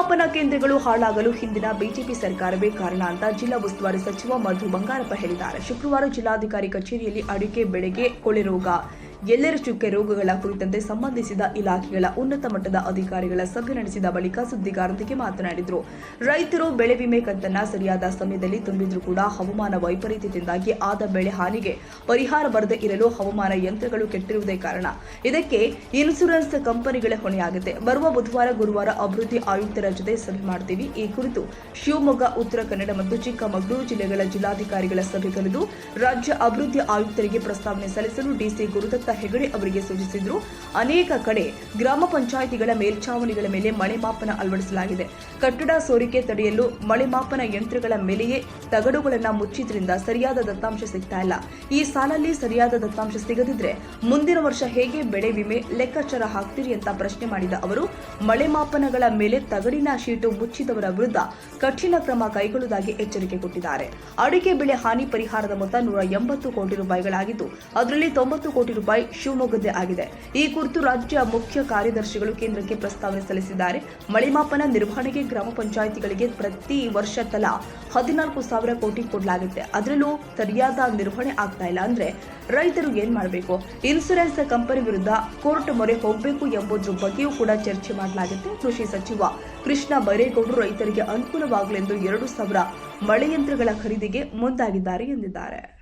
ಉತ್ಪಾದನಾ ಕೇಂದ್ರಗಳು ಹಾಳಾಗಲು ಹಿಂದಿನ ಬಿಜೆಪಿ ಸರ್ಕಾರವೇ ಕಾರಣ ಅಂತ ಜಿಲ್ಲಾ ಉಸ್ತುವಾರಿ ಸಚಿವ ಮಧು ಬಂಗಾರಪ್ಪ ಹೇಳಿದ್ದಾರೆ. ಶುಕ್ರವಾರ ಜಿಲ್ಲಾಧಿಕಾರಿ ಕಚೇರಿಯಲ್ಲಿ ಅಡಿಕೆ ಬೆಳೆಗೆ ಕೊಳೆ ರೋಗ. ಎಲ್ಲರ ಚುಕ್ಕೆ ರೋಗಗಳ ಕುರಿತಂತೆ ಸಂಬಂಧಿಸಿದ ಇಲಾಖೆಗಳ ಉನ್ನತ ಮಟ್ಟದ ಅಧಿಕಾರಿಗಳ ಸಭೆ ನಡೆಸಿದ ಬಳಿಕ ಸುದ್ದಿಗಾರರೊಂದಿಗೆ ಮಾತನಾಡಿದರು. ರೈತರು ಬೆಳೆ ವಿಮೆ ಕಂತನ್ನ ಸರಿಯಾದ ಸಮಯದಲ್ಲಿ ತುಂಬಿದ್ರೂ ಕೂಡ ಹವಾಮಾನ ವೈಪರೀತ್ಯದಿಂದಾಗಿ ಆದ ಬೆಳೆ ಹಾನಿಗೆ ಪರಿಹಾರ ಬರದೇ ಇರಲು ಹವಾಮಾನ ಯಂತ್ರಗಳು ಕೆಟ್ಟಿರುವುದೇ ಕಾರಣ. ಇದಕ್ಕೆ ಇನ್ಸೂರೆನ್ಸ್ ಕಂಪನಿಗಳೇ ಹೊಣೆಯಾಗುತ್ತೆ. ಬರುವ ಬುಧವಾರ, ಗುರುವಾರ ಅಭಿವೃದ್ಧಿ ಆಯುಕ್ತರ ಜೊತೆ ಸಭೆ ಮಾಡ್ತೀವಿ. ಈ ಕುರಿತು ಶಿವಮೊಗ್ಗ, ಉತ್ತರ ಕನ್ನಡ ಮತ್ತು ಚಿಕ್ಕಮಗಳೂರು ಜಿಲ್ಲೆಗಳ ಜಿಲ್ಲಾಧಿಕಾರಿಗಳ ಸಭೆ ಕರೆದು ರಾಜ್ಯ ಅಭಿವೃದ್ಧಿ ಆಯುಕ್ತರಿಗೆ ಪ್ರಸ್ತಾವನೆ ಸಲ್ಲಿಸಲು ಡಿಸಿ ಗುರುದತ್ತ ಹೆಗಡೆ ಅವರಿಗೆ ಸೂಚಿಸಿದ್ರು. ಅನೇಕ ಕಡೆ ಗ್ರಾಮ ಪಂಚಾಯಿತಿಗಳ ಮೇಲ್ಛಾವಣಿಗಳ ಮೇಲೆ ಮಳೆ ಮಾಪನ ಅಳವಡಿಸಲಾಗಿದೆ. ಕಟ್ಟಡ ಸೋರಿಕೆ ತಡೆಯಲು ಮಳೆ ಮಾಪನ ಯಂತ್ರಗಳ ಮೇಲೆಯೇ ತಗಡುಗಳನ್ನ ಮುಚ್ಚಿದ್ರಿಂದ ಸರಿಯಾದ ದತ್ತಾಂಶ ಸಿಗ್ತಾ ಇಲ್ಲ. ಈ ಸಾಲಲ್ಲಿ ಸರಿಯಾದ ದತ್ತಾಂಶ ಸಿಗದಿದ್ರೆ ಮುಂದಿನ ವರ್ಷ ಹೇಗೆ ಬೆಳೆ ವಿಮೆ ಲೆಕ್ಕಾಚಾರ ಹಾಕ್ತೀರಿ ಅಂತ ಪ್ರಶ್ನೆ ಮಾಡಿದ ಅವರು, ಮಳೆ ಮಾಪನಗಳ ಮೇಲೆ ತಗಡಿನ ಶೀಟು ಮುಚ್ಚಿದವರ ವಿರುದ್ಧ ಕಠಿಣ ಕ್ರಮ ಕೈಗೊಳ್ಳುವುದಾಗಿ ಎಚ್ಚರಿಕೆ ಕೊಟ್ಟಿದ್ದಾರೆ. ಅಡಿಕೆ ಬೆಳೆ ಹಾನಿ ಪರಿಹಾರದ ಮೊತ್ತ ನೂರ ಎಂಬತ್ತು ಕೋಟಿ ರೂಪಾಯಿಗಳಾಗಿದ್ದು, ಅದರಲ್ಲಿ ತೊಂಬತ್ತು ಕೋಟಿ ರೂಪಾಯಿ ಶಿವಮೊಗ್ಗದ್ದೇ ಆಗಿದೆ. ಈ ಕುರಿತು ರಾಜ್ಯ ಮುಖ್ಯ ಕಾರ್ಯದರ್ಶಿಗಳು ಕೇಂದ್ರಕ್ಕೆ ಪ್ರಸ್ತಾವನೆ ಸಲ್ಲಿಸಿದ್ದಾರೆ. ಮಳೆಮಾಪನ ನಿರ್ವಹಣೆಗೆ ಗ್ರಾಮ ಪಂಚಾಯಿತಿಗಳಿಗೆ ಪ್ರತಿ ವರ್ಷ ತಲಾ ಹದಿನಾಲ್ಕು ಸಾವಿರ ಕೋಟಿ ಕೊಡಲಾಗುತ್ತೆ. ಅದರಲ್ಲೂ ಸರಿಯಾದ ನಿರ್ವಹಣೆ ಆಗ್ತಾ ಇಲ್ಲ ಅಂದ್ರೆ ರೈತರು ಏನ್ ಮಾಡಬೇಕು? ಇನ್ಸೂರೆನ್ಸ್ ಕಂಪನಿ ವಿರುದ್ಧ ಕೋರ್ಟ್ ಮೊರೆ ಹೋಗಬೇಕು ಎಂಬುದ್ರ ಬಗ್ಗೆಯೂ ಕೂಡ ಚರ್ಚೆ ಮಾಡಲಾಗುತ್ತೆ. ಕೃಷಿ ಸಚಿವ ಕೃಷ್ಣ ಬೈರೇಗೌಡರು ರೈತರಿಗೆ ಅನುಕೂಲವಾಗಲೆಂದು ಎರಡು ಸಾವಿರ ಮಳೆಯಂತ್ರಗಳ ಖರೀದಿಗೆ ಮುಂದಾಗಿದ್ದಾರೆ ಎಂದಿದ್ದಾರೆ.